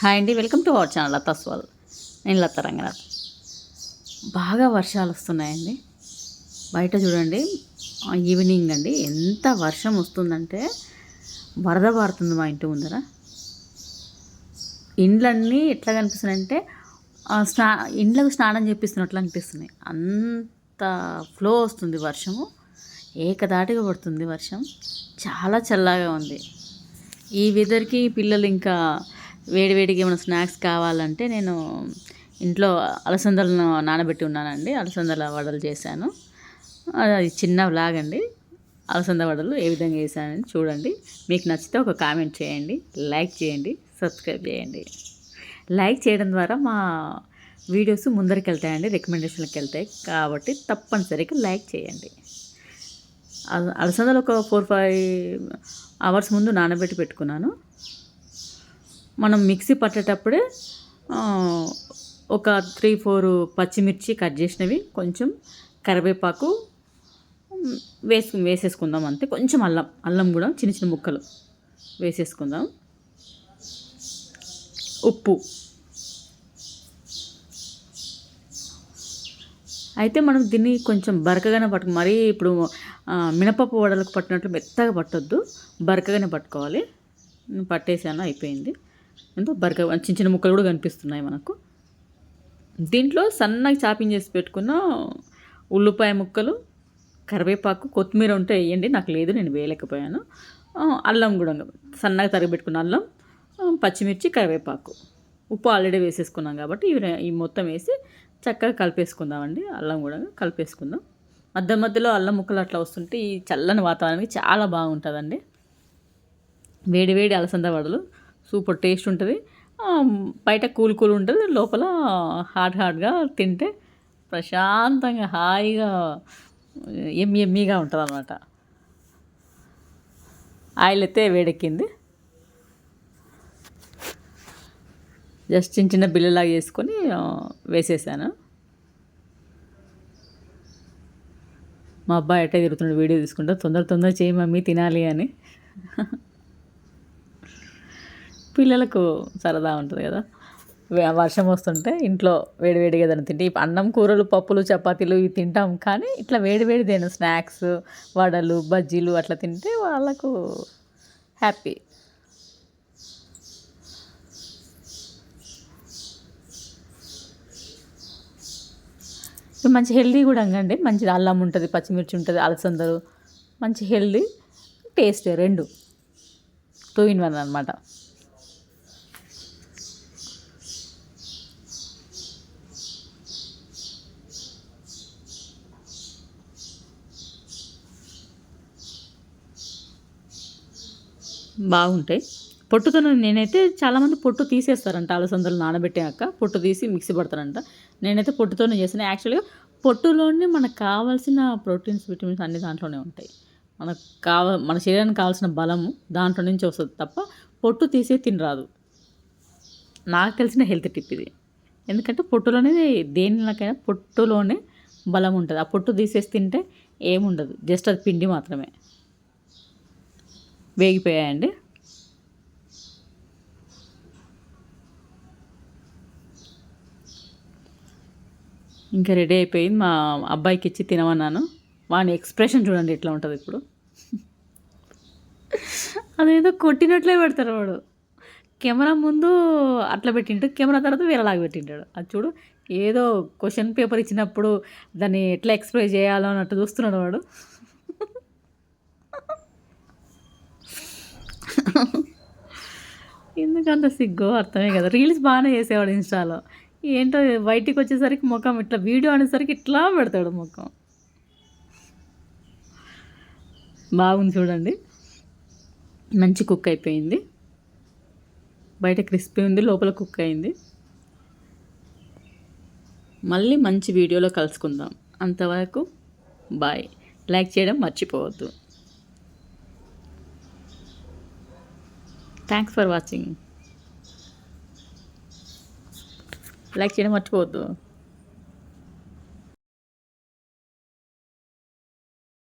Hi అండి welcome to our channel Latha స్వాల్. నేను లత రంగనాథ్. బాగా వర్షాలు వస్తున్నాయండి. బయట చూడండి ఈవినింగ్ అండి ఎంత వర్షం వస్తుందంటే వరద పారుతుంది మా ఇంటి ముందర. ఇండ్లన్నీ ఎట్లా కనిపిస్తున్నాయంటే స్నా ఇండ్లకు స్నానం చేపిస్తున్నట్లు అనిపిస్తున్నాయి. అంత ఫ్లో వస్తుంది వర్షము. ఏకదాటిగా పడుతుంది వర్షం. చాలా చల్లగా ఉంది. ఈ వెదర్కి పిల్లలు ఇంకా వేడివేడిగా ఏమైనా స్నాక్స్ కావాలంటే నేను ఇంట్లో అలసందలను నానబెట్టి ఉన్నానండి. అలసందల వడలు చేశాను. అది చిన్న వ్లాగ్ అండి. అలసంద వడలు ఏ విధంగా చేశానని చూడండి. మీకు నచ్చితే ఒక కామెంట్ చేయండి. లైక్ చేయండి. సబ్స్క్రైబ్ చేయండి. లైక్ చేయడం ద్వారా మా వీడియోస్ ముందరికి వెళ్తాయండి. రికమెండేషన్లకు వెళ్తాయి. కాబట్టి తప్పనిసరిగా లైక్ చేయండి. అల- అలసందలు ఒక ఫోర్ ఫైవ్ అవర్స్ ముందు నానబెట్టి పెట్టుకున్నాను. మనం మిక్సీ పట్టేటప్పుడే ఒక త్రీ ఫోర్ పచ్చిమిర్చి కట్ చేసినవి కొంచెం కరివేపాకు వేసు వేసేసుకుందాం అంతే. కొంచెం అల్లం అల్లం కూడా చిన్న చిన్న ముక్కలు వేసేసుకుందాం. ఉప్పు. అయితే మనం దీన్ని కొంచెం బరకగానే పట్టు మరీ ఇప్పుడు మినపప్పు వడలకు పట్టినట్లు మెత్తగా పట్టొద్దు. బరకగానే పట్టుకోవాలి. పట్టేసాను అయిపోయింది. ఎంతో బరక చిన్న చిన్న ముక్కలు కూడా కనిపిస్తున్నాయి మనకు. దీంట్లో సన్నగా చాపింగ్ చేసి పెట్టుకున్న ఉల్లిపాయ ముక్కలు కరివేపాకు కొత్తిమీర ఉంటే వేయండి నాకు లేదు నేను వేయలేకపోయాను. అల్లం కూడా సన్నగా తరిగిపెట్టుకున్న అల్లం పచ్చిమిర్చి కరివేపాకు. ఉప్పు ఆల్రెడీ వేసేసుకున్నాం కాబట్టి ఇవి ఈ మొత్తం వేసి చక్కగా కలిపేసుకుందామండి. అల్లం కూడా కలిపేసుకుందాం. మధ్య మధ్యలో అల్లం ముక్కలు అట్లా వస్తుంటే ఈ చల్లని వాతావరణానికి చాలా బాగుంటుందండి. వేడి వేడి అలసంద వడలు సూపర్ టేస్ట్ ఉంటుంది. బయట కూల్ కూల్ ఉంటుంది. లోపల హాట్ హాట్గా తింటే ప్రశాంతంగా హాయిగా ఎమ్మి ఎమ్మిగా ఉంటుంది అనమాట ఆయిల్ అయితే వేడెక్కింది. జస్ట్ చిన్న చిన్న బిల్లలాగా వేసుకొని వేసేసాను. మా అబ్బాయి అట్టే తిరుగుతున్నాడు వీడియో తీసుకుంటా. తొందర తొందర చేయి మమ్మీ తినాలి అని. పిల్లలకు సరదా ఉంటుంది కదా. వర్షం వస్తుంటే ఇంట్లో వేడివేడిగా ఏదైనా తింటే అన్నం కూరలు పప్పులు చపాతీలు ఇవి తింటాం కానీ ఇట్లా వేడివేడిదేనా స్నాక్స్ వడలు బజ్జీలు అట్లా తింటే వాళ్ళకు హ్యాపీ. మంచి హెల్దీ కూడా అండి మంచి అల్లం ఉంటుంది పచ్చిమిర్చి ఉంటుంది అలసందలు. మంచి హెల్దీ టేస్ట్ రెండు. టూ ఇన్ వన్ అనమాట బాగుంటాయి. పొట్టుతో నేనైతే చాలామంది పొట్టు తీసేస్తారంట అలసందలు నానబెట్టాక పొట్టు తీసి మిక్సీ పడతారంట. నేనైతే పొట్టుతోనే చేస్తాను. యాక్చువల్గా పొట్టులోనే మనకు కావాల్సిన ప్రోటీన్స్ విటమిన్స్ అన్ని దాంట్లోనే ఉంటాయి. మనకు కావ మన శరీరానికి కావాల్సిన బలము దాంట్లో నుంచి వస్తుంది తప్ప పొట్టు తీసే తినరాదు. నాకు తెలిసిన హెల్త్ టిప్ ఇది. ఎందుకంటే పొట్టులోనే దేనికైనా పొట్టులోనే బలం ఉంటుంది. ఆ పొట్టు తీసేసి తింటే ఏముండదు. జస్ట్ అది పిండి మాత్రమే. వేగిపోయాయండి. ఇంకా రెడీ అయిపోయింది. మా అబ్బాయికి ఇచ్చి తినమన్నాను. వాని ఎక్స్ప్రెషన్ చూడండి ఎట్లా ఉంటుంది ఇప్పుడు. అదేదో కొట్టినట్లే పెడతారు వాడు. కెమెరా ముందు అట్లా పెట్టింటాడు కెమెరా తర్వాత వేరేలాగా పెట్టింటాడు అది చూడు ఏదో క్వశ్చన్ పేపర్ ఇచ్చినప్పుడు దాన్ని ఎట్లా ఎక్స్ప్రెస్ చేయాలో అన్నట్టు చూస్తున్నాడు వాడు. ఎందుకంత సిగ్గో? అర్థమే కదా. రీల్స్ బాగానే చేసేవాడు ఇన్స్టాలో. ఏంటో బయటికి వచ్చేసరికి ముఖం ఇట్లా వీడియో అనేసరికి ఇట్లా పెడతాడు ముఖం. బాగుంది చూడండి. మంచి కుక్ అయిపోయింది. బయట క్రిస్పీ ఉంది లోపల కుక్ అయింది. మళ్ళీ మంచి వీడియోలో కలుసుకుందాం. అంతవరకు బాయ్. లైక్ చేయడం మర్చిపోవద్దు. థ్యాంక్స్ ఫర్ వాచింగ్ లైక్ చేయడం మర్చిపోవద్దు.